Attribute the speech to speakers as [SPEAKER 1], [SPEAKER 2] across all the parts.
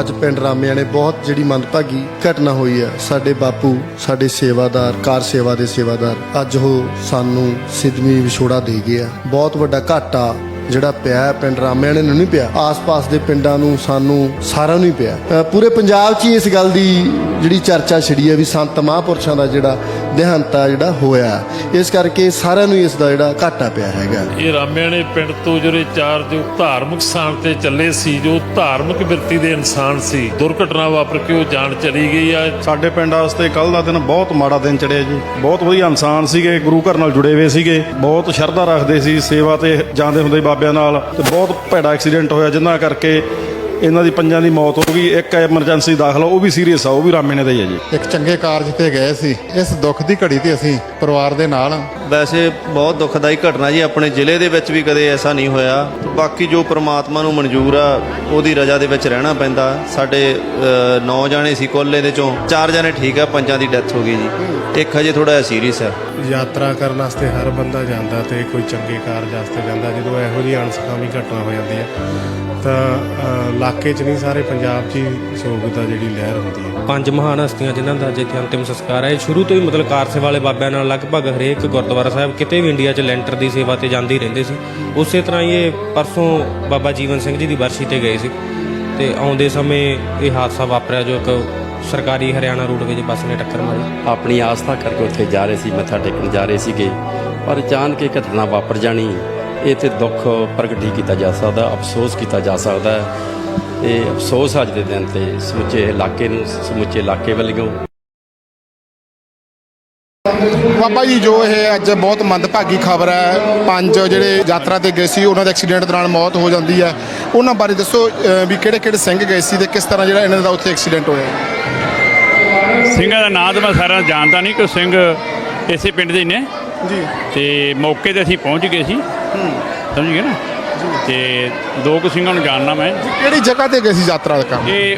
[SPEAKER 1] ਅੱਜ ਪਿੰਡ ਰਾਮਿਆਣੇ ਬਹੁਤ ਜਿਹੜੀ ਮੰਦਭਾਗੀ ਘਟਨਾ ਹੋਈ ਹੈ। ਸਾਡੇ ਬਾਪੂ ਸਾਡੇ ਸੇਵਾਦਾਰ ਕਾਰ ਸੇਵਾ ਦੇ ਸੇਵਾਦਾਰ ਅੱਜ ਉਹ ਸਾਨੂੰ ਸਿੱਧਵੀਂ ਵਿਛੋੜਾ ਦੇ ਗਏ ਆ। ਬਹੁਤ ਵੱਡਾ ਘਾਟਾ ਜਿਹੜਾ ਪਿਆ ਹੈ ਪਿੰਡ ਰਾਮਿਆਣੇ ਨੂੰ ਨਹੀਂ ਪਿਆ। ਆਸ-ਪਾਸ ਦੇ ਪਿੰਡਾਂ ਨੂੰ ਸਾਨੂੰ ਸਾਰਿਆਂ ਨੂੰ ਹੀ ਪਿਆ। ਅ, ਪੂਰੇ ਪੰਜਾਬ 'ਚ ਹੀ ਇਸ ਗੱਲ ਦੀ ਜਿਹੜੀ ਚਰਚਾ ਛਿੜੀ ਹੈ ਵੀ ਸੰਤ ਮਹਾਂਪੁਰਸ਼ਾਂ ਦਾ ਜਿਹੜਾ ਦੇਹਾਂਤ ਜਿਹੜਾ ਹੋਇਆ। ਇਸ ਕਰਕੇ ਸਾਰਿਆਂ ਨੂੰ ਇਸ ਦਾ ਜਿਹੜਾ ਘਾਟਾ ਪਿਆ ਹੈਗਾ।
[SPEAKER 2] ਇਹ ਰਾਮਿਆਣੇ ਪਿੰਡ ਤੋਂ ਜਿਹੜੇ ਚਾਰ ਜੋ ਧਾਰਮਿਕ ਸਥਾਨ ਤੇ ਚੱਲੇ ਸੀ ਜੋ ਧਾਰਮਿਕ ਬਿਰਤੀ ਦੇ ਇਨਸਾਨ ਸੀ ਦੁਰਘਟਨਾ ਵਾਪਰ ਕੇ ਉਹ ਜਾਨ ਚਲੀ ਗਈ ਆ।
[SPEAKER 3] ਸਾਡੇ ਪਿੰਡ ਵਾਸਤੇ ਕੱਲ ਦਾ ਦਿਨ ਬਹੁਤ ਮਾੜਾ ਦਿਨ ਚੜਿਆ ਜੀ। ਬਹੁਤ ਵਧੀਆ ਇਨਸਾਨ ਸੀਗੇ ਗੁਰੂ ਘਰ ਨਾਲ ਜੁੜੇ ਹੋਏ ਸੀਗੇ। ਬਹੁਤ ਸ਼ਰਧਾ ਰੱਖਦੇ ਸੀ ਸੇਵਾ ਤੇ ਜਾਂਦੇ ਹੁੰਦੇ ਬਾਬਿਆਂ ਨਾਲ ਤੇ ਬਹੁਤ ਭੈੜਾ ਐਕਸੀਡੈਂਟ ਹੋਇਆ ਜਿੰਨਾ ਕਰਕੇ ਇਹਨਾਂ ਦੀ ਪੰਜਾਂ ਦੀ ਮੌਤ ਹੋ ਗਈ ਇੱਕ ਐਮਰਜੈਂਸੀ ਦਾਖਲ ਉਹ ਵੀ ਸੀਰੀਅਸ ਆ ਉਹ ਵੀ ਰਾਮੇਣੇ ਦਾ ਹੀ ਹੈ ਜੀ।
[SPEAKER 4] ਇੱਕ ਚੰਗੇ ਕਾਰਜ ਤੇ ਗਏ ਸੀ। ਇਸ ਦੁੱਖ ਦੀ ਘੜੀ ਤੇ ਅਸੀਂ ਪਰਿਵਾਰ ਦੇ ਨਾਲ।
[SPEAKER 5] ਵੈਸੇ ਬਹੁਤ ਦੁਖਦਾਈ ਘਟਨਾ ਜੀ ਆਪਣੇ ਜ਼ਿਲ੍ਹੇ ਦੇ ਵਿੱਚ ਵੀ ਕਦੇ ਐਸਾ ਨਹੀਂ ਹੋਇਆ। ਤੇ ਬਾਕੀ ਜੋ ਪ੍ਰਮਾਤਮਾ ਨੂੰ ਮਨਜ਼ੂਰ ਆ ਉਹਦੀ ਰਜ਼ਾ ਦੇ ਵਿੱਚ ਰਹਿਣਾ ਪੈਂਦਾ। ਸਾਡੇ 9 ਜਾਣੇ ਸੀ ਕੁੱਲ ਇਹਦੇ ਚੋਂ 4 ਜਾਣੇ ਠੀਕ ਆ ਪੰਜਾਂ ਦੀ ਡੈਥ ਹੋ ਗਈ ਜੀ। ਇੱਕ ਹਜੇ ਥੋੜਾ ਜਿਹਾ ਸੀਰੀਅਸ ਆ।
[SPEAKER 6] ਯਾਤਰਾ ਕਰਨ ਵਾਸਤੇ ਹਰ ਬੰਦਾ ਜਾਂਦਾ ਤੇ ਕੋਈ ਚੰਗੇ ਕਾਰਜ ਵਾਸਤੇ ਜਾਂਦਾ। ਜਦੋਂ ਇਹੋ ਜਿਹੀ ਅਣਸਖਾਵੀ ਘਟਨਾ ਹੋ ਜਾਂਦੀ ਹੈ ਤਾਂ ਇਲਾਕੇ 'ਚ ਨਹੀਂ ਸਾਰੇ ਪੰਜਾਬ 'ਚ ਹੀ ਸੋਗ ਦਾ ਜਿਹੜੀ ਲਹਿਰ ਹੁੰਦੀ ਹੈ।
[SPEAKER 7] ਪੰਜ ਮਹਾਨ ਹਸਤੀਆਂ ਜਿਨ੍ਹਾਂ ਦਾ ਅੱਜ ਇੱਥੇ ਅੰਤਿਮ ਸੰਸਕਾਰ ਹੈ। ਇਹ ਸ਼ੁਰੂ ਤੋਂ ਹੀ ਮਤਲਬ ਕਾਰਸੇ ਵਾਲੇ ਬਾਬਿਆਂ ਨਾਲ ਲਗਭਗ ਹਰੇਕ ਗੁਰਦੁਆਰਾ ਸਾਹਿਬ ਕਿਤੇ ਵੀ ਇੰਡੀਆ 'ਚ ਲੈਂਟਰ ਦੀ ਸੇਵਾ ਤੇ ਜਾਂਦੇ ਹੀ ਰਹਿੰਦੇ ਸੀ। ਉਸੇ ਤਰ੍ਹਾਂ ਹੀ ਇਹ ਪਰਸੋਂ ਬਾਬਾ ਜੀਵਨ ਸਿੰਘ ਜੀ ਦੀ ਬਰਸੀ ਤੇ ਗਏ ਸੀ। ਤੇ ਆਉਂਦੇ ਸਮੇਂ ਇਹ ਹਾਦਸਾ ਵਾਪਰਿਆ ਜੋ ਇੱਕ ਸਰਕਾਰੀ ਹਰਿਆਣਾ ਰੂਟ ਵਿੱਚ ਬੱਸ ਨੇ ਟੱਕਰ ਮਾਰੀ।
[SPEAKER 8] ਆਪਣੀ ਆਸਥਾ ਕਰਕੇ ਉੱਥੇ ਜਾ ਰਹੇ ਸੀ ਮੱਥਾ ਟੇਕਣ ਜਾ ਰਹੇ ਸੀਗੇ। ਪਰ ਅਚਾਨਕ ਇਹ ਘਟਨਾ ਵਾਪਰ ਜਾਣੀ ਇਹ ਤੇ ਦੁੱਖ ਪ੍ਰਗਟ ਕੀਤਾ ਜਾ ਸਕਦਾ ਅਫਸੋਸ ਕੀਤਾ ਜਾ ਸਕਦਾ ਹੈ। ਤੇ ਅਫਸੋਸ ਅੱਜ ਦੇ ਦਿਨ ਤੇ ਸਮੁੱਚੇ ਇਲਾਕੇ ਨੂੰ ਸਮੁੱਚੇ ਇਲਾਕੇ ਵੱਲੋਂ।
[SPEAKER 4] ਬਾਬਾ ਜੀ ਜੋ ਇਹ ਅੱਜ ਬਹੁਤ ਮੰਦਭਾਗੀ ਖਬਰ ਹੈ ਪੰਜ ਜਿਹੜੇ ਯਾਤਰਾ ਤੇ ਗਏ ਸੀ ਉਹਨਾਂ ਦੇ ਐਕਸੀਡੈਂਟ ਦੌਰਾਨ ਮੌਤ ਹੋ ਜਾਂਦੀ ਹੈ। ਉਹਨਾਂ ਬਾਰੇ ਦੱਸੋ ਵੀ ਕਿਹੜੇ ਕਿਹੜੇ ਸਿੰਘ ਗਏ ਸੀ ਤੇ ਕਿਸ ਤਰ੍ਹਾਂ ਜਿਹੜਾ ਇਹਨਾਂ ਦਾ ਉੱਥੇ ਐਕਸੀਡੈਂਟ ਹੋਇਆ?
[SPEAKER 9] ਸਿੰਘਾਂ ਦਾ ਨਾਂ ਤਾਂ ਮੈਂ ਸਾਰਾ ਜਾਣਦਾ ਨਹੀਂ ਕਿ ਸਿੰਘ ਇਸੇ ਪਿੰਡ ਦੇ ਨੇ।
[SPEAKER 4] ਜੀ।
[SPEAKER 9] ਤੇ ਮੌਕੇ ਤੇ ਅਸੀਂ ਪਹੁੰਚ ਗਏ ਸੀ। ਸਮਝ ਗਏ ਨਾ? ਤੇ ਦੋ ਕੁ ਸਿੰਘਾਂ ਨੂੰ ਜਾਣਨਾ ਮੈਂ।
[SPEAKER 4] ਕਿਹੜੀ ਜਗ੍ਹਾ ਤੇ ਗਏ ਸੀ ਯਾਤਰਾ ਦਾ
[SPEAKER 9] ਇਹ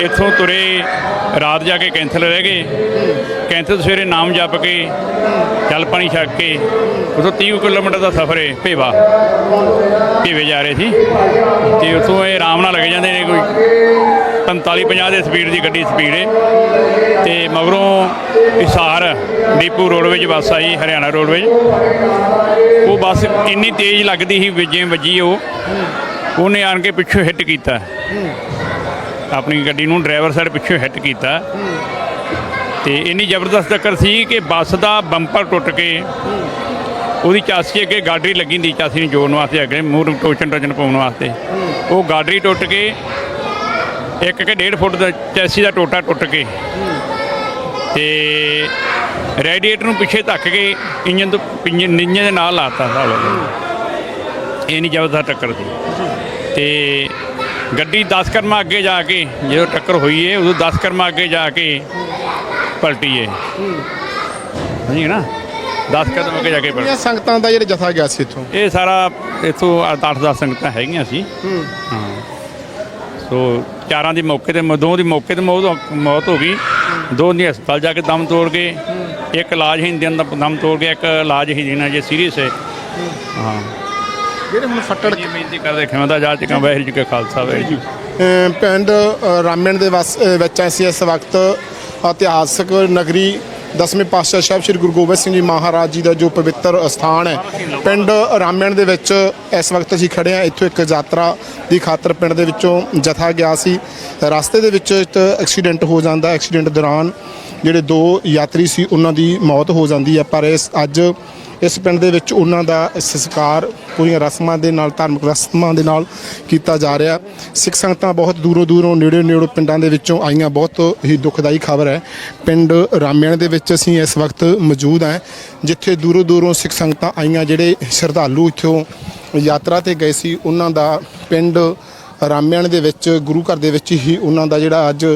[SPEAKER 9] ਇੱਥੋਂ ਤੁਰੇ ਰਾਤ ਜਾ ਕੇ ਕੈਂਥਲ ਰਹਿ ਗਏ। ਕੈਂਥਲ ਸਵੇਰੇ ਨਾਮ ਜਪ ਕੇ ਜਲ ਪਾਣੀ ਛਕ ਕੇ ਉਦੋਂ 30 ਕਿਲੋਮੀਟਰ ਦਾ ਸਫ਼ਰ ਹੈ ਭੇਵਾ। ਭੇਵੇ ਜਾ ਰਹੇ ਸੀ। ਤੇ ਉੱਥੋਂ ਇਹ ਆਰਾਮ ਨਾਲ ਲੱਗ ਜਾਂਦੇ ਨੇ ਕੋਈ। 45 50 ਦੇ ਸਪੀਡ ਦੀ ਗੱਡੀ ਸਪੀਡ ਹੈ ਤੇ ਮਗਰੋਂ ਹਿਸਾਰ ਡੀਪੂ ਰੋਡਵੇਜ ਬੱਸ ਆਈ, ਹਰਿਆਣਾ ਰੋਡਵੇਜ ਉਹ ਬੱਸ ਇੰਨੀ ਤੇਜ਼ ਲੱਗਦੀ ਸੀ, ਵਿੱਜੇ ਵੱਜੀ ਉਹ। ਉਹਨੇ ਆਣ ਕੇ ਪਿੱਛੋਂ ਹਿੱਟ ਕੀਤਾ। ਆਪਣੀ ਗੱਡੀ ਨੂੰ ਡਰਾਈਵਰ ਸਾਈਡ ਪਿੱਛੋਂ ਹਿੱਟ ਕੀਤਾ। ਤੇ ਇੰਨੀ ਜ਼ਬਰਦਸਤ ਟੱਕਰ ਸੀ ਕਿ ਬੱਸ ਦਾ ਬੰਪਰ ਟੁੱਟ ਕੇ ਉਹਦੀ ਚਾਸੀ ਅੱਗੇ ਗਾਡਰੀ ਲੱਗੀ ਹੁੰਦੀ ਚਾਸੀ ਨੂੰ ਜੋੜਨ ਵਾਸਤੇ, ਅੱਗੇ ਮੂੰਹ ਨੂੰ ਟੋਚਨ ਟੋਚਨ ਪਾਉਣ ਵਾਸਤੇ। ਉਹ ਗਾਡਰੀ ਟੁੱਟ ਕੇ ਇੱਕ ਕਿ ਡੇਢ ਫੁੱਟ ਦਾ ਚੈਸੀ ਦਾ ਟੋਟਾ ਟੁੱਟ ਕੇ। ਤੇ ਰੇਡੀਏਟਰ ਨੂੰ ਪਿੱਛੇ ਧੱਕ ਕੇ ਇੰਜਨ ਤੋਂ ਇੰਜਨ ਇੰਜਨ ਦੇ ਨਾਲ ਲਾਤਾ ਸਾਲ ਇਹ ਨਹੀਂ ਜ਼ਬਰਦਸਤ ਟੱਕਰ ਸੀ। ਤੇ ਗੱਡੀ 10 ਕਰਮਾ ਅੱਗੇ ਜਾ ਕੇ ਜਦੋਂ ਟੱਕਰ ਹੋਈ ਏ ਉਦੋਂ 10 ਕਰਮਾ ਅੱਗੇ ਜਾ ਕੇ ਪਲਟੀ ਏ। ਹਾਂਜੀ ਨਾ? 10 ਕਦਮ ਅੱਗੇ ਜਾ ਕੇ ਪਲਟੀ।
[SPEAKER 4] ਕਿੰਨੀਆਂ ਸੰਗਤਾਂ ਦਾ ਜਿਹੜਾ ਜਥਾ ਗਿਆ ਸੀ ਇੱਥੋਂ?
[SPEAKER 9] ਇਹ ਸਾਰਾ ਇਥੋਂ 8-10 ਸੰਗਤਾਂ ਹੈਗੀਆਂ ਸੀ। ਹਾਂ। ਸੋ ਚਾਰਾਂ ਦੀ ਮੌਕੇ ਤੇ ਦੋ ਦੀ ਮੌਕੇ ਤੇ ਮੌਤ ਮੌਤ ਹੋ ਗਈ। ਦੋ ਦੀ ਹਸਪਤਾਲ ਜਾ ਕੇ ਦਮ ਤੋੜ ਗਏ। ਇੱਕ ਇਲਾਜ ਹੀ ਇੰਜਨ ਦਾ ਦਮ ਤੋੜ ਗਿਆ ਇੱਕ ਇਲਾਜ ਹੀ ਜਿਹਨਾਂ ਜੇ ਸੀਰੀਅਸ ਹੈ। ਹਾਂ।
[SPEAKER 4] ਜਿਹੜੇ ਹੁਣ ਫੱਟੜ
[SPEAKER 9] ਇਹ ਬੇਨਤੀ ਕਰਦੇ ਖਿਮਾ ਜਾ ਚੁੱਕਾ ਵਾਹਿਗੁਰੂ ਜੀ ਕਾ ਖਾਲਸਾ ਵਾਹਿਗੁਰੂ ਜੀ
[SPEAKER 4] ਅ, ਪਿੰਡ ਅ, ਰਾਮਣ ਦੇ ਵਸ- ਅ, ਵਿੱਚ ਅਸੀਂ ਇਸ ਵਕਤ ਇਤਿਹਾਸਕ ਨਗਰੀ ਦਸਵੇਂ ਪਾਤਸ਼ਾਹ ਸਾਹਿਬ ਸ੍ਰੀ ਗੁਰੂ ਗੋਬਿੰਦ ਸਿੰਘ ਜੀ ਮਹਾਰਾਜ ਜੀ ਦਾ ਜੋ ਪਵਿੱਤਰ ਸਥਾਨ ਹੈ, ਪਿੰਡ ਰਾਮਣ ਦੇ ਵਿੱਚ ਇਸ ਵਕਤ ਅਸੀਂ ਖੜੇ ਹਾਂ। ਇੱਥੋਂ ਇੱਕ ਯਾਤਰਾ ਦੀ ਖਾਤਰ ਪਿੰਡ ਦੇ ਵਿੱਚੋਂ ਜਥਾ ਗਿਆ ਸੀ। ਰਸਤੇ ਦੇ ਵਿੱਚ ਇੱਕ ਐਕਸੀਡੈਂਟ ਹੋ ਜਾਂਦਾ। ਐਕਸੀਡੈਂਟ ਦੌਰਾਨ ਜਿਹੜੇ ਦੋ ਯਾਤਰੀ ਸੀ, ਉਹਨਾਂ ਦੀ ਮੌਤ ਹੋ ਜਾਂਦੀ ਹੈ। ਪਰ ਇਸ ਅੱਜ ਇਸ ਪਿੰਡ ਦੇ ਵਿੱਚ ਉਹਨਾਂ ਦਾ ਸੰਸਕਾਰ ਪੂਰੀਆਂ ਰਸਮਾਂ ਦੇ ਨਾਲ, ਧਾਰਮਿਕ ਰਸਮਾਂ ਦੇ ਨਾਲ ਕੀਤਾ ਜਾ ਰਿਹਾ ਸਿੱਖ ਸੰਗਤਾਂ ਬਹੁਤ ਦੂਰੋਂ ਦੂਰੋਂ, ਨੇੜੇ ਨੇੜੇ ਪਿੰਡਾਂ ਦੇ ਵਿੱਚੋਂ ਆਈਆਂ। ਬਹੁਤ ਹੀ ਦੁਖਦਾਈ ਖਬਰ ਹੈ। ਪਿੰਡ ਰਾਮਿਆਣ ਦੇ ਵਿੱਚ ਅਸੀਂ ਇਸ ਵਕਤ ਮੌਜੂਦ ਹਾਂ, ਜਿੱਥੇ ਦੂਰੋਂ ਦੂਰੋਂ ਸਿੱਖ ਸੰਗਤਾਂ ਆਈਆਂ, ਜਿਹੜੇ ਸ਼ਰਧਾਲੂ ਇੱਥੋਂ ਯਾਤਰਾ ਤੇ ਗਏ ਸੀ। ਉਹਨਾਂ ਦਾ ਪਿੰਡ ਰਾਮਿਆਣ ਦੇ ਵਿੱਚ ਗੁਰੂ ਘਰ ਦੇ ਵਿੱਚ ਹੀ ਉਹਨਾਂ ਦਾ ਜਿਹੜਾ ਅੱਜ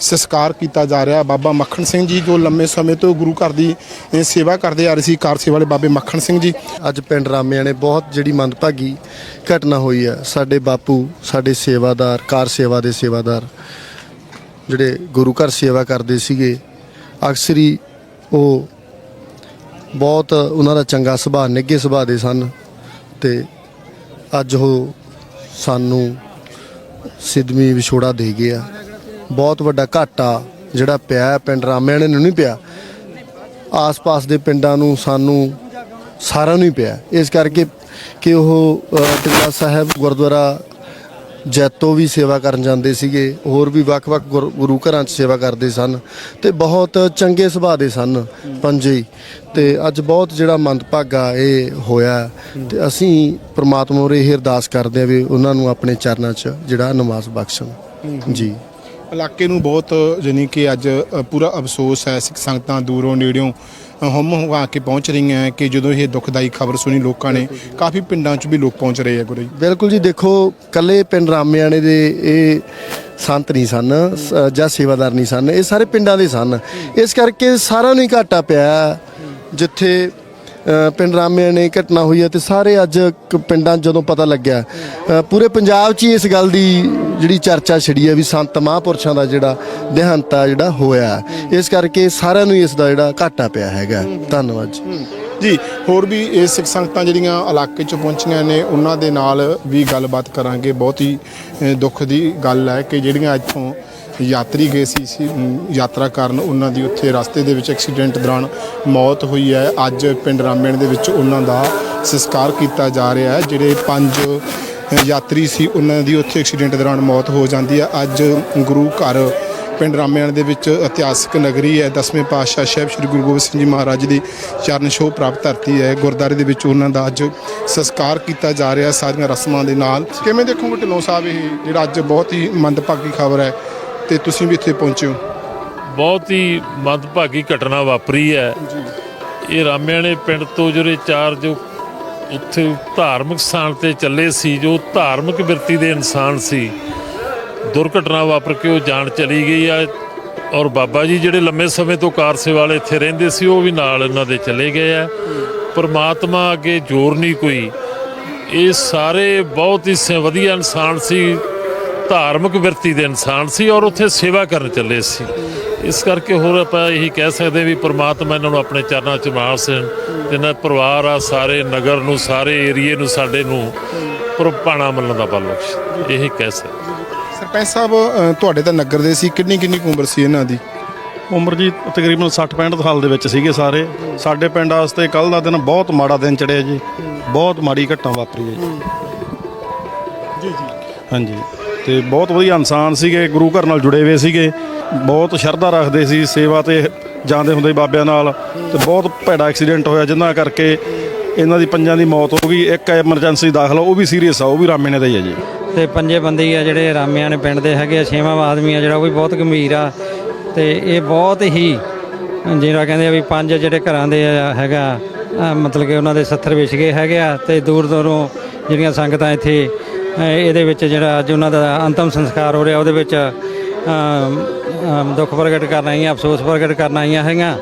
[SPEAKER 4] ਸੰਸਕਾਰ ਕੀਤਾ ਜਾ ਰਿਹਾ। ਬਾਬਾ ਮੱਖਣ ਸਿੰਘ ਜੀ ਜੋ ਲੰਮੇ ਸਮੇਂ ਤੋਂ ਗੁਰੂ ਘਰ ਦੀ ਅ, ਸੇਵਾ ਕਰਦੇ ਆ ਰਹੇ ਸੀ ਕਾਰ ਸੇਵਾ ਵਾਲੇ ਬਾਬੇ ਮੱਖਣ ਸਿੰਘ ਜੀ।
[SPEAKER 1] ਅੱਜ ਪਿੰਡ ਰਾਮਿਆਣੇ ਬਹੁਤ ਜਿਹੜੀ ਮੰਦਭਾਗੀ ਘਟਨਾ ਹੋਈ ਹੈ। ਸਾਡੇ ਬਾਪੂ ਸਾਡੇ ਸੇਵਾਦਾਰ ਕਾਰ ਸੇਵਾ ਦੇ ਸੇਵਾਦਾਰ ਜਿਹੜੇ ਗੁਰੂ ਘਰ ਸੇਵਾ ਕਰਦੇ ਸੀਗੇ ਅਕਸਰ ਹੀ ਉਹ ਬਹੁਤ ਉਹਨਾਂ ਦਾ ਚੰਗਾ ਸੁਭਾਅ ਨਿੱਘੇ ਸੁਭਾਅ ਦੇ ਸਨ ਤੇ ਅੱਜ ਉਹ ਸਾਨੂੰ ਸਿਦਮੀ ਵਿਛੋੜਾ ਦੇ ਗਿਆ। ਬਹੁਤ ਵੱਡਾ ਘਾਟਾ ਜਿਹੜਾ ਪਿਆ ਪਿੰਡ ਰਾਮਿਆਣੇ ਨੂੰ ਨਹੀਂ ਪਿਆ। ਆਸ-ਪਾਸ ਦੇ ਪਿੰਡਾਂ ਨੂੰ ਸਾਨੂੰ ਸਾਰਿਆਂ ਨੂੰ ਹੀ ਪਿਆ। ਇਸ ਕਰਕੇ ਕਿ ਉਹ ਅ, ਟਿੱਲਾ ਸਾਹਿਬ ਗੁਰਦੁਆਰਾ ਜੈਤੋ ਵੀ ਸੇਵਾ ਕਰਨ ਜਾਂਦੇ ਸੀਗੇ ਹੋਰ ਵੀ ਵੱਖ-ਵੱਖ ਗੁਰ- ਗੁਰੂ ਘਰਾਂ 'ਚ ਸੇਵਾ ਕਰਦੇ ਸਨ ਤੇ ਬਹੁਤ ਚੰਗੇ ਸੁਭਾਅ ਦੇ ਸਨ ਪੰਜੇ ਹੀ। ਤੇ ਅੱਜ ਬਹੁਤ ਜਿਹੜਾ ਮੰਦਭਾਗਾ ਇਹ ਹੋਇਆ ਤੇ ਅਸੀਂ ਪ੍ਰਮਾਤਮਾ ਉਰੇ ਇਹ ਅਰਦਾਸ ਕਰਦੇ ਆ ਵੀ ਉਹਨਾਂ ਨੂੰ ਆਪਣੇ ਚਰਨਾਂ 'ਚ ਜਿਹੜਾ ਨਮਾਜ਼ ਬਖਸ਼ਣ। ਜੀ।
[SPEAKER 4] ਇਲਾਕੇ ਨੂੰ ਬਹੁਤ ਜਾਣੀ ਕਿ ਅੱਜ ਅ, ਪੂਰਾ ਅਫਸੋਸ ਹੈ ਸਿੱਖ ਸੰਗਤਾਂ ਦੂਰੋਂ ਨੇੜਿਓਂ ਹੁੰਮ ਹੁਆ ਕੇ ਪਹੁੰਚ ਰਹੀਆਂ ਕਿ ਜਦੋਂ ਇਹ ਦੁਖਦਾਈ ਖਬਰ ਸੁਣੀ ਲੋਕਾਂ ਨੇ ਕਾਫੀ ਪਿੰਡਾਂ 'ਚ ਵੀ ਲੋਕ ਪਹੁੰਚ ਰਹੇ ਆ ਗੁਰੂ ਜੀ
[SPEAKER 1] ਬਿਲਕੁਲ ਜੀ ਦੇਖੋ ਕੱਲੇ ਪਿੰਡ ਰਾਮਿਆਣੇ ਦੇ ਇਹ ਸੰਤ ਨਹੀਂ ਸਨ ਸ- ਜਾਂ ਸੇਵਾਦਾਰ ਨਹੀਂ ਸਨ ਇਹ ਸਾਰੇ ਪਿੰਡਾਂ ਦੇ ਸਨ ਇਸ ਕਰਕੇ ਸਾਰਿਆਂ ਨੂੰ ਹੀ ਘਾਟਾ ਪਿਆ ਜਿੱਥੇ ਅ, ਪਿੰਡ ਰਾਮਿਆਣੇ ਘਟਨਾ ਹੋਈ ਹੈ ਤੇ ਸਾਰੇ ਅੱਜ ਕ- ਪਿੰਡਾਂ 'ਚ ਜਦੋਂ ਪਤਾ ਲੱਗਿਆ ਅ, ਪੂਰੇ ਪੰਜਾਬ 'ਚ ਹੀ ਇਸ ਗੱਲ ਦੀ ਜਿਹੜੀ ਚਰਚਾ ਛਿੜੀ ਹੈ ਵੀ ਸੰਤ ਮਹਾਂਪੁਰਸ਼ਾਂ ਦਾ ਜਿਹੜਾ ਦੇਹਾਂਤ ਆ ਜਿਹੜਾ ਹੋਇਆ ਇਸ ਕਰਕੇ ਸਾਰਿਆਂ ਨੂੰ ਹੀ ਇਸ ਦਾ ਜਿਹੜਾ ਘਾਟਾ ਪਿਆ ਹੈਗਾ ਧੰਨਵਾਦ ਜੀ।
[SPEAKER 4] ਜੀ ਹੋਰ ਵੀ ਇਹ ਸਿੱਖ ਸੰਗਤਾਂ ਜਿਹੜੀਆਂ ਇਲਾਕੇ 'ਚ ਪਹੁੰਚੀਆਂ ਨੇ ਉਹਨਾਂ ਦੇ ਨਾਲ ਵੀ ਗੱਲਬਾਤ ਕਰਾਂਗੇ। ਬਹੁਤ ਹੀ ਅ, ਦੁੱਖ ਦੀ ਗੱਲ ਹੈ ਕਿ ਜਿਹੜੀਆਂ ਇੱਥੋਂ ਯਾਤਰੀ ਗਏ ਸੀ ਸੀ ਯਾਤਰਾ ਕਰਨ ਉਹਨਾਂ ਦੀ ਉੱਥੇ ਰਸਤੇ ਦੇ ਵਿੱਚ ਐਕਸੀਡੈਂਟ ਦੌਰਾਨ ਮੌਤ ਹੋਈ ਹੈ। ਅੱਜ ਪਿੰਡ ਰਾਮੇਣ ਦੇ ਵਿੱਚ ਉਹਨਾਂ ਦਾ ਸੰਸਕਾਰ ਕੀਤਾ ਜਾ ਰਿਹਾ ਹੈ, ਜਿਹੜੇ ਪੰਜ ਯਾਤਰੀ ਸੀ, ਉਹਨਾਂ ਦੀ ਉੱਥੇ ਐਕਸੀਡੈਂਟ ਦੌਰਾਨ ਮੌਤ ਹੋ ਜਾਂਦੀ ਹੈ। ਅੱਜ ਗੁਰੂ ਘਰ ਪਿੰਡ ਰਾਮਿਆਣ ਦੇ ਵਿੱਚ ਇਤਿਹਾਸਕ ਨਗਰੀ ਹੈ, ਦਸਵੇਂ ਪਾਤਸ਼ਾਹ ਸਾਹਿਬ ਸ੍ਰੀ ਗੁਰੂ ਗੋਬਿੰਦ ਸਿੰਘ ਜੀ ਮਹਾਰਾਜ ਦੀ ਚਰਨ ਛੋਹ ਪ੍ਰਾਪਤ ਧਰਤੀ ਹੈ। ਗੁਰਦਾਰੇ ਦੇ ਵਿੱਚ ਉਹਨਾਂ ਦਾ ਅੱਜ ਸੰਸਕਾਰ ਕੀਤਾ ਜਾ ਰਿਹਾ ਸਾਰੀਆਂ ਰਸਮਾਂ ਦੇ ਨਾਲ। ਕਿਵੇਂ ਦੇਖੋਗੇ ਢਿੱਲੋਂ ਸਾਹਿਬ ਇਹ ਜਿਹੜਾ ਅੱਜ ਬਹੁਤ ਹੀ ਮੰਦਭਾਗੀ ਖਬਰ ਹੈ ਤੇ ਤੁਸੀਂ ਵੀ ਇੱਥੇ ਪਹੁੰਚੇ ਹੋ?
[SPEAKER 2] ਬਹੁਤ ਹੀ ਮੰਦਭਾਗੀ ਘਟਨਾ ਵਾਪਰੀ ਹੈ। ਇਹ ਰਾਮਿਆਣੇ ਪਿੰਡ ਤੋਂ ਜਿਹੜੇ ਚਾਰ ਜੋ ਉੱਥੇ ਧਾਰਮਿਕ ਸਥਾਨ ਤੇ ਚੱਲੇ ਸੀ, ਜੋ ਧਾਰਮਿਕ ਬਿਰਤੀ ਦੇ ਇਨਸਾਨ ਸੀ, ਦੁਰਘਟਨਾ ਵਾਪਰ ਕੇ ਉਹ ਜਾਨ ਚਲੀ ਗਈ ਆ ਔਰ ਬਾਬਾ ਜੀ ਜਿਹੜੇ ਲੰਮੇ ਸਮੇਂ ਤੋਂ ਕਾਰ ਸੇਵਾ ਵਾਲੇ ਇੱਥੇ ਰਹਿੰਦੇ ਸੀ, ਉਹ ਵੀ ਨਾਲ ਇਹਨਾਂ ਦੇ ਚਲੇ ਗਏ ਆ ਪਰਮਾਤਮਾ ਅੱਗੇ ਜ਼ੋਰ ਨਹੀਂ ਕੋਈ। ਇਹ ਸਾਰੇ ਬਹੁਤ ਹੀ ਸ- ਵਧੀਆ ਇਨਸਾਨ ਸੀ। ਧਾਰਮਿਕ ਬਿਰਤੀ ਦੇ ਇਨਸਾਨ ਸੀ ਔਰ ਉੱਥੇ ਸੇਵਾ ਕਰਨ ਚੱਲੇ ਸੀ। ਇਸ ਕਰਕੇ ਹੋਰ ਆਪਾਂ ਇਹੀ ਕਹਿ ਸਕਦੇ ਵੀ ਪ੍ਰਮਾਤਮਾ ਇਹਨਾਂ ਨੂੰ ਆਪਣੇ ਚਰਨਾਂ 'ਚ ਮਾਸਣ ਤੇ ਇਹਨਾਂ ਦਾ ਪਰਿਵਾਰ ਆ ਸਾਰੇ ਨਗਰ ਨੂੰ ਸਾਰੇ ਏਰੀਏ ਨੂੰ ਸਾਡੇ ਨੂੰ ਪੁਰਪਾਣਾ ਮਿਲਣ ਦਾ ਬਲ ਬਖਸ਼। ਇਹੀ ਕਹਿ ਸਕਦੇ
[SPEAKER 4] ਸਰਪੰਚ ਸਾਹਿਬ ਤੁਹਾਡੇ ਤਾਂ ਨਗਰ ਦੇ ਸੀ ਕਿੰਨੀ ਕਿੰਨੀ ਕੁ ਉਮਰ ਸੀ ਇਹਨਾਂ ਦੀ?
[SPEAKER 3] ਉਮਰ ਜੀ ਤਕਰੀਬਨ 60 65 ਸਾਲ ਦੇ ਵਿੱਚ ਸੀਗੇ ਸਾਰੇ। ਸਾਡੇ ਪਿੰਡ ਵਾਸਤੇ ਕੱਲ ਦਾ ਦਿਨ ਬਹੁਤ ਮਾੜਾ ਦਿਨ ਚੜਿਆ ਜੀ। ਬਹੁਤ ਮਾੜੀ ਘਟਨਾ ਵਾਪਰੀ ਹੈ ਜੀ।
[SPEAKER 4] ਜੀ ਜੀ।
[SPEAKER 3] ਹਾਂਜੀ। ਤੇ ਬਹੁਤ ਵਧੀਆ ਇਨਸਾਨ ਸੀਗੇ, ਗੁਰੂ ਘਰ ਨਾਲ ਜੁੜੇ ਹੋਏ ਸੀਗੇ। ਬਹੁਤ ਸ਼ਰਧਾ ਰੱਖਦੇ ਸੀ ਸੇਵਾ ਤੇ ਜਾਂਦੇ ਹੁੰਦੇ ਬਾਬਿਆਂ ਨਾਲ। ਤੇ ਬਹੁਤ ਭੈੜਾ ਐਕਸੀਡੈਂਟ ਹੋਇਆ ਜਿੰਨਾ ਕਰਕੇ ਇਹਨਾਂ ਦੀ ਪੰਜਾਂ ਦੀ ਮੌਤ ਹੋ ਗਈ। ਇੱਕ ਐਮਰਜੈਂਸੀ ਦਾਖਲ, ਉਹ ਵੀ ਸੀਰੀਅਸ ਆ, ਉਹ ਵੀ ਰਾਮੇ ਨੇ ਦਾ ਹੀ ਹੈ ਜੀ।
[SPEAKER 10] ਤੇ ਪੰਜੇ ਬੰਦੇ ਹੀ ਆ ਜਿਹੜੇ ਰਾਮਿਆਂ ਨੇ ਪਿੰਡ ਦੇ ਹੈਗੇ ਆ, ਛੇਵਾਂ ਆਦਮੀ ਆ ਜਿਹੜਾ, ਉਹ ਵੀ ਬਹੁਤ ਗੰਭੀਰ ਆ। ਤੇ ਇਹ ਬਹੁਤ ਹੀ ਜਿਹੜਾ ਕਹਿੰਦੇ ਆ ਵੀ ਪੰਜ ਜਿਹੜੇ ਘਰਾਂ ਦੇ ਹੈਗਾ ਮਤਲਬ ਕਿ ਉਹਨਾਂ ਦੇ 70 ਵਿਛ ਗਏ ਹੈਗੇ ਆ। ਤੇ ਦੂਰ ਦੂਰੋਂ ਜਿਹੜੀਆਂ ਸੰਗਤਾਂ ਇੱਥੇ ਇਹਦੇ ਵਿੱਚ ਜਿਹੜਾ ਅੱਜ ਉਹਨਾਂ ਦਾ ਅੰਤਮ ਸੰਸਕਾਰ ਹੋ ਰਿਹਾ, ਉਹਦੇ ਵਿੱਚ ਦੁੱਖ ਪ੍ਰਗਟ ਕਰਨ ਆਈਆਂ, ਅਫਸੋਸ ਪ੍ਰਗਟ ਕਰਨ ਆਈਆਂ ਹੈਗੀਆਂ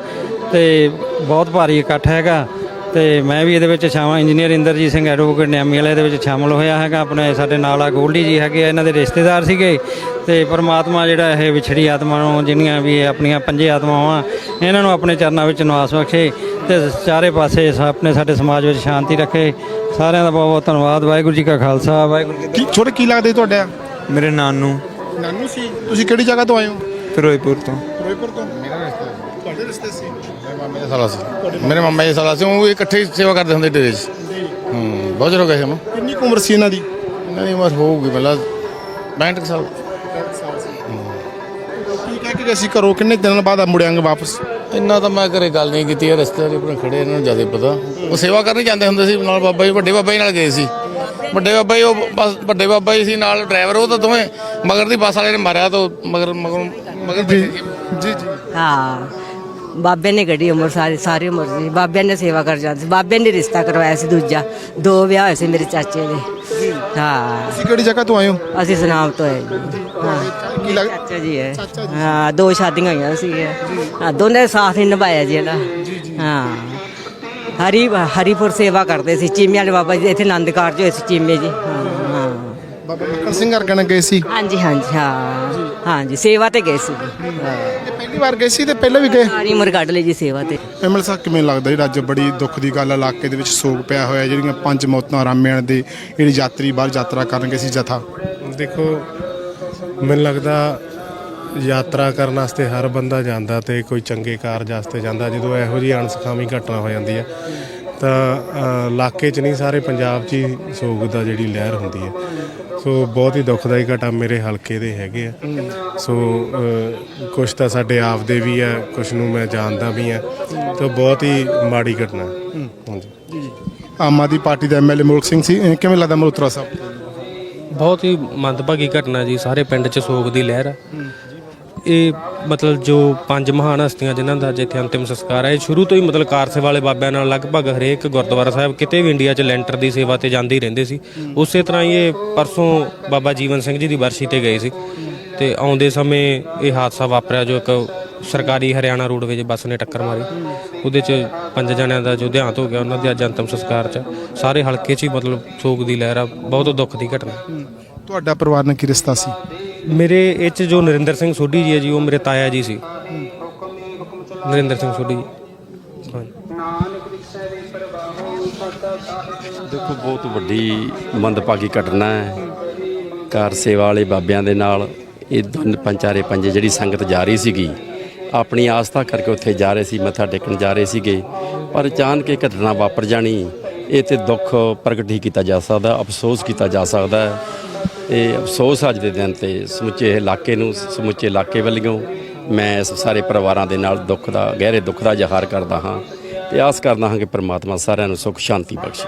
[SPEAKER 10] ਤੇ ਬਹੁਤ ਭਾਰੀ ਇਕੱਠ ਹੈਗਾ। ਤੇ ਮੈਂ ਵੀ ਇਹਦੇ ਵਿੱਚ ਸ਼ਾਮਲ ਇੰਜੀਨੀਅਰ ਇੰਦਰਜੀਤ ਸਿੰਘ ਐਡਵੋਕੇਟ ਨਿਆਮੀ ਵਾਲੇ ਇਹਦੇ ਵਿੱਚ ਸ਼ਾਮਲ ਹੋਇਆ ਹੈਗਾ। ਆਪਣੇ ਸਾਡੇ ਨਾਲ ਆ ਗੋਲਡੀ ਜੀ ਹੈਗੇ ਆ ਇਹਨਾਂ ਦੇ ਰਿਸ਼ਤੇਦਾਰ ਸੀਗੇ। ਤੇ ਪਰਮਾਤਮਾ ਜਿਹੜਾ ਇਹ ਵਿਛੜੀ ਆਤਮਾ ਨੂੰ ਜਿਹੜੀਆਂ ਵੀ ਇਹ ਆਪਣੀਆਂ ਪੰਜੇ ਆਤਮਾਵਾਂ ਇਹਨਾਂ ਨੂੰ ਆਪਣੇ ਚਰਨਾਂ ਵਿੱਚ ਨਿਵਾਸ ਬਖਸ਼ੇ ਤੇ ਚਾਰੇ ਪਾਸੇ ਸ- ਆਪਣੇ ਸਾਡੇ ਸਮਾਜ ਵਿੱਚ ਸ਼ਾਂਤੀ ਰੱਖੇ। ਸਾਰਿਆਂ ਦਾ ਬਹੁਤ ਬਹੁਤ ਧੰਨਵਾਦ। ਵਾਹਿਗੁਰੂ ਜੀ ਕਾ ਖਾਲਸਾ ਵਾਹਿਗੁਰੂ ਜੀ ਕੀ
[SPEAKER 4] ਕੀ ਛੋਟੇ ਕੀ ਲੱਗਦੇ ਤੁਹਾਡਾ?
[SPEAKER 11] ਮੇਰੇ ਨਾਨੂ।
[SPEAKER 4] ਨਾਨੂ ਸੀ। ਤੁਸੀਂ ਕਿਹੜੀ ਜਗ੍ਹਾ ਤੋਂ ਆਏ ਹੋ?
[SPEAKER 11] ਫਿਰੋਜ਼ਪੁਰ ਤੋਂ
[SPEAKER 4] ਫਿਰੋਜ਼ਪੁਰ ਤੋਂ ਤੁਹਾਡੇ ਰਿਸ਼ਤੇ ਸੀ
[SPEAKER 12] ਮਾਮੇ ਦਾ ਸਾਲਾ ਸੀ ਮੇਰੇ ਮਾਮਾ ਜੀ ਦਾ ਸਾਲਾ ਸੀ ਉਹ ਇਕੱਠੇ ਹੀ ਸੇਵਾ ਕਰਦੇ ਹੁੰਦੇ ਡੇਰੇ 'ਚ ਹੂੰ ਬਹੁਤ ਚਿਰ ਹੋ ਗਿਆ ਸੀ
[SPEAKER 4] ਕਿੰਨੀ ਕੁ ਉਮਰ ਸੀ ਇਹਨਾਂ ਦੀ?
[SPEAKER 12] ਇਹਨਾਂ ਦੀ ਉਮਰ ਹੋਊਗੀ ਮਤਲਬ 65 ਕੁ ਸਾਲ।
[SPEAKER 4] ਕੀ ਕਹਿ ਕੇ ਗਏ ਸੀ ਘਰੋਂ? ਕਿੰਨੇ ਦਿਨਾਂ ਬਾਅਦ ਆ ਮੁੜਿਆਂਗੇ ਵਾਪਸ?
[SPEAKER 12] ਇੰਨਾ ਤਾਂ ਮੈਂ ਘਰੇ ਗੱਲ ਨਹੀਂ ਕੀਤੀ ਇਹ ਰਿਸ਼ਤੇਦਾਰੀ ਆਪਣੇ ਖੜੇ ਇਹਨਾਂ ਨੂੰ ਜ਼ਿਆਦਾ ਪਤਾ। ਉਹ ਸੇਵਾ ਕਰਨ ਜਾਂਦੇ ਹੁੰਦੇ ਸੀ ਨਾਲ ਬਾਬਾ ਜੀ ਵੱਡੇ ਬਾਬਾ ਜੀ ਨਾਲ ਗਏ ਸੀ। ਵੱਡੇ ਬਾਬਾ ਜੀ ਉਹ ਬਸ ਵੱਡੇ ਬਾਬਾ ਜੀ ਸੀ ਨਾਲ ਡਰਾਈਵਰ ਉਹ ਤਾਂ ਦੋਵੇਂ ਮਗਰ ਦੀ ਬੱਸ ਵਾਲੇ ਨੇ ਮਾਰਿਆ ਤਾਂ ਮਗਰ ਮਗਰ ਮਗਰ ਜੀ।
[SPEAKER 4] ਜੀ
[SPEAKER 13] ਹਾਂ। ਬਾਬੇ ਨੇ ਗੱਡੀ ਉਮਰ ਸਾਰੀ ਸਾਰੀ ਉਮਰ ਸੀ ਬਾਬੇ ਨੇ ਸੇਵਾ ਕਰ ਜਾਂਦੇ ਸੀ। ਬਾਬੇ ਨੇ ਰਿਸ਼ਤਾ ਕਰਵਾਇਆ ਸੀ ਦੂਜਾ। ਦੋ ਵਿਆਹ ਹੋਏ ਸੀ ਮੇਰੇ ਚਾਚੇ ਦੇ। ਹਾਂ।
[SPEAKER 4] ਤੁਸੀਂ ਕਿਹੜੀ ਜਗ੍ਹਾ ਤੋਂ ਆਏ ਹੋ?
[SPEAKER 13] ਅਸੀਂ ਸੁਨਾਮ ਤੋਂ ਹੈ। ਜੀ ਹਾਂ।
[SPEAKER 4] ਕੀ ਲੱਗ
[SPEAKER 13] ਚਾਚਾ ਜੀ ਹੈ। ਹਾਂ ਦੋ ਸ਼ਾਦੀਆਂ ਹੋਈਆਂ ਸੀ। ਹਾਂ ਦੋਨੇ ਸਾਥ ਹੀ ਨਿਭਾਇਆ ਜੀ ਇਹਦਾ। ਹਾਂ। ਹਰੀ ਹਰੀਪੁਰ ਸੇਵਾ ਕਰਦੇ ਸੀ। ਚੀਮੇ ਵਾਲੇ ਬਾਬਾ ਜੀ ਇੱਥੇ ਆਨੰਦ ਕਾਰਜ ਹੋਏ ਸੀ ਚੀਮੇ ਜੀ। ਹਾਂ ਹਾਂ।
[SPEAKER 4] ਬਾਬਾ ਮੱਖਣ ਸਿੰਘ ਹਰਗਣ ਨਾਲ ਗਏ ਸੀ?
[SPEAKER 13] ਹਾਂਜੀ ਹਾਂਜੀ ਹਾਂ। ਹਾਂਜੀ ਸੇਵਾ ਤੇ ਗਏ ਸੀ।
[SPEAKER 4] ਇਹ ਪਹਿਲੀ ਵਾਰ ਗਏ ਸੀ ਤੇ ਪਹਿਲਾਂ ਵੀ ਗਏ?
[SPEAKER 13] ਸਾਰੀ ਉਮਰ ਕੱਢ ਲਈ ਜੀ ਸੇਵਾ ਤੇ।
[SPEAKER 4] ਐਮਐਲ ਸਾਹਿਬ ਕਿਵੇਂ ਲੱਗਦਾ ਜਿਹੜਾ ਅੱਜ ਬੜੀ ਦੁੱਖ ਦੀ ਗੱਲ ਹੈ ਇਲਾਕੇ ਦੇ ਵਿੱਚ ਸੋਗ ਪਿਆ ਹੋਇਆ ਜਿਹੜੀਆਂ ਪੰਜ ਮੌਤਾਂ ਰਾਮਿਆਂ ਦੇ ਜਿਹੜੀ ਯਾਤਰੀ ਬਾਹਰ ਯਾਤਰਾ ਕਰਨ ਗਏ ਸੀ ਜਥਾ?
[SPEAKER 6] ਦੇਖੋ ਮੈਨੂੰ ਲੱਗਦਾ ਯਾਤਰਾ ਕਰਨ ਵਾਸਤੇ ਹਰ ਬੰਦਾ ਜਾਂਦਾ ਤੇ ਕੋਈ ਚੰਗੇ ਕਾਰਜ ਵਾਸਤੇ ਜਾਂਦਾ ਜਦੋਂ ਇਹੋ ਜਿਹੀ ਅਣਸਖਾਵੀ ਘਟਨਾ ਹੋ ਜਾਂਦੀ ਹੈ ਤਾਂ ਇਲਾਕੇ 'ਚ ਨਹੀਂ ਸਾਰੇ ਪੰਜਾਬ 'ਚ ਹੀ ਸੋਗ ਦਾ ਜਿਹੜੀ ਲਹਿਰ ਹੁੰਦੀ ਹੈ। ਸੋ ਬਹੁਤ ਹੀ ਦੁਖਦਾਈ ਘਟਨਾ ਮੇਰੇ ਹਲਕੇ ਦੇ ਹੈਗੇ ਆ। ਸੋ ਕੁਝ ਤਾਂ ਸਾਡੇ ਆਪ ਦੇ ਵੀ ਆ ਕੁਝ ਨੂੰ ਮੈਂ ਜਾਣਦਾ ਵੀ ਆ। ਤਾਂ ਬਹੁਤ ਹੀ ਮਾੜੀ ਘਟਨਾ ਹੈ। ਹਾਂਜੀ।
[SPEAKER 4] ਆਮ ਆਦਮੀ ਪਾਰਟੀ ਦਾ ਐਮਐਲਏ ਮੁਲਕ ਸਿੰਘ ਸੀ ਕਿਵੇਂ ਲੱਗਦਾ ਮਲਹੋਤਰਾ ਸਾਹਿਬ?
[SPEAKER 7] ਬਹੁਤ ਹੀ ਮੰਦਭਾਗੀ ਘਟਨਾ ਜੀ ਸਾਰੇ ਪਿੰਡ 'ਚ ਸੋਗ ਦੀ ਲਹਿਰ। ਆ ਇਹ ਮਤਲਬ ਜੋ ਪੰਜ ਮਹਾਨ ਹਸਤੀਆਂ ਜਿਨ੍ਹਾਂ ਦਾ ਅੱਜ ਇੱਥੇ ਅੰਤਿਮ ਸੰਸਕਾਰ ਹੈ, ਇਹ ਸ਼ੁਰੂ ਤੋਂ ਹੀ ਮਤਲਬ ਕਾਰਸੇ ਵਾਲੇ ਬਾਬਿਆਂ ਨਾਲ ਲਗਭਗ ਹਰੇਕ ਗੁਰਦੁਆਰਾ ਸਾਹਿਬ ਕਿਤੇ ਵੀ ਇੰਡੀਆ 'ਚ ਲੈਂਟਰ ਦੀ ਸੇਵਾ ਤੇ ਜਾਂਦੇ ਹੀ ਰਹਿੰਦੇ ਸੀ। ਉਸੇ ਤਰ੍ਹਾਂ ਹੀ ਇਹ ਪਰਸੋਂ ਬਾਬਾ ਜੀਵਨ ਸਿੰਘ ਜੀ ਦੀ ਬਰਸੀ ਤੇ ਗਏ ਸੀ। ਤੇ ਆਉਂਦੇ ਸਮੇਂ ਇਹ ਹਾਦਸਾ ਵਾਪਰਿਆ ਜੋ ਇੱਕ ਸਰਕਾਰੀ ਹਰਿਆਣਾ ਰੋਡਵੇਜ ਬੱਸ ਨੇ ਟੱਕਰ ਮਾਰੀ। ਉਹਦੇ 'ਚ ਪੰਜ ਜਣਿਆਂ ਦਾ ਜੋ ਦੇਹਾਂਤ ਹੋ ਗਿਆ, ਉਹਨਾਂ ਦੇ ਅੱਜ ਅੰਤਿਮ ਸੰਸਕਾਰ 'ਚ ਸਾਰੇ ਹਲਕੇ 'ਚ ਹੀ ਮਤਲਬ ਸੋਗ ਦੀ ਲਹਿਰ ਆ, ਬਹੁਤ ਦੁੱਖ ਦੀ ਘਟਨਾ।
[SPEAKER 4] ਤੁਹਾਡਾ ਪਰਿਵਾਰ ਨਾਲ ਕੀ ਰਿਸ਼ਤਾ ਸੀ?
[SPEAKER 7] ਮੇਰੇ ਇਹ 'ਚ ਜੋ ਨਰਿੰਦਰ ਸਿੰਘ ਸੋਢੀ ਜੀ ਹੈ ਜੀ, ਉਹ ਮੇਰੇ ਤਾਇਆ ਜੀ ਸੀ। ਨਰਿੰਦਰ ਸਿੰਘ ਸੋਢੀ ਜੀ। ਹਾਂਜੀ
[SPEAKER 8] ਦੇਖੋ, ਬਹੁਤ ਵੱਡੀ ਮੰਦਭਾਗੀ ਘਟਨਾ ਹੈ। ਕਾਰ ਸੇਵਾ ਵਾਲੇ ਬਾਬਿਆਂ ਦੇ ਨਾਲ ਇਹ ਦੋਨ ਪੰਚਾਰੇ ਪੰਜੇ ਜਿਹੜੀ ਸੰਗਤ ਜਾ ਰਹੀ ਸੀਗੀ, ਆਪਣੀ ਆਸਥਾ ਕਰਕੇ ਉੱਥੇ ਜਾ ਰਹੇ ਸੀ, ਮੱਥਾ ਟੇਕਣ ਜਾ ਰਹੇ ਸੀਗੇ। ਪਰ ਅਚਾਨਕ ਇਹ ਘਟਨਾ ਵਾਪਰ ਜਾਣੀ, ਇਹ ਤੇ ਦੁੱਖ ਪ੍ਰਗਟ ਹੀ ਕੀਤਾ ਜਾ ਸਕਦਾ, ਅਫਸੋਸ ਕੀਤਾ ਜਾ ਸਕਦਾ ਇਹ ਅਫਸੋਸ ਅੱਜ ਦੇ ਦਿਨ ਤੇ ਸਮੁੱਚੇ ਇਲਾਕੇ ਨੂੰ, ਸਮੁੱਚੇ ਇਲਾਕੇ ਵੱਲੋਂ ਮੈਂ ਸਾਰੇ ਪਰਿਵਾਰਾਂ ਦੇ ਨਾਲ ਦੁੱਖ ਦਾ, ਗਹਿਰੇ ਦੁੱਖ ਦਾ ਇਜ਼ਹਾਰ ਕਰਦਾ ਹਾਂ ਤੇ ਆਸ ਕਰਦਾ ਹਾਂ ਕਿ ਪ੍ਰਮਾਤਮਾ ਸਾਰਿਆਂ ਨੂੰ ਸੁੱਖ, ਸ਼ਾਂਤੀ ਬਖਸ਼ੇ।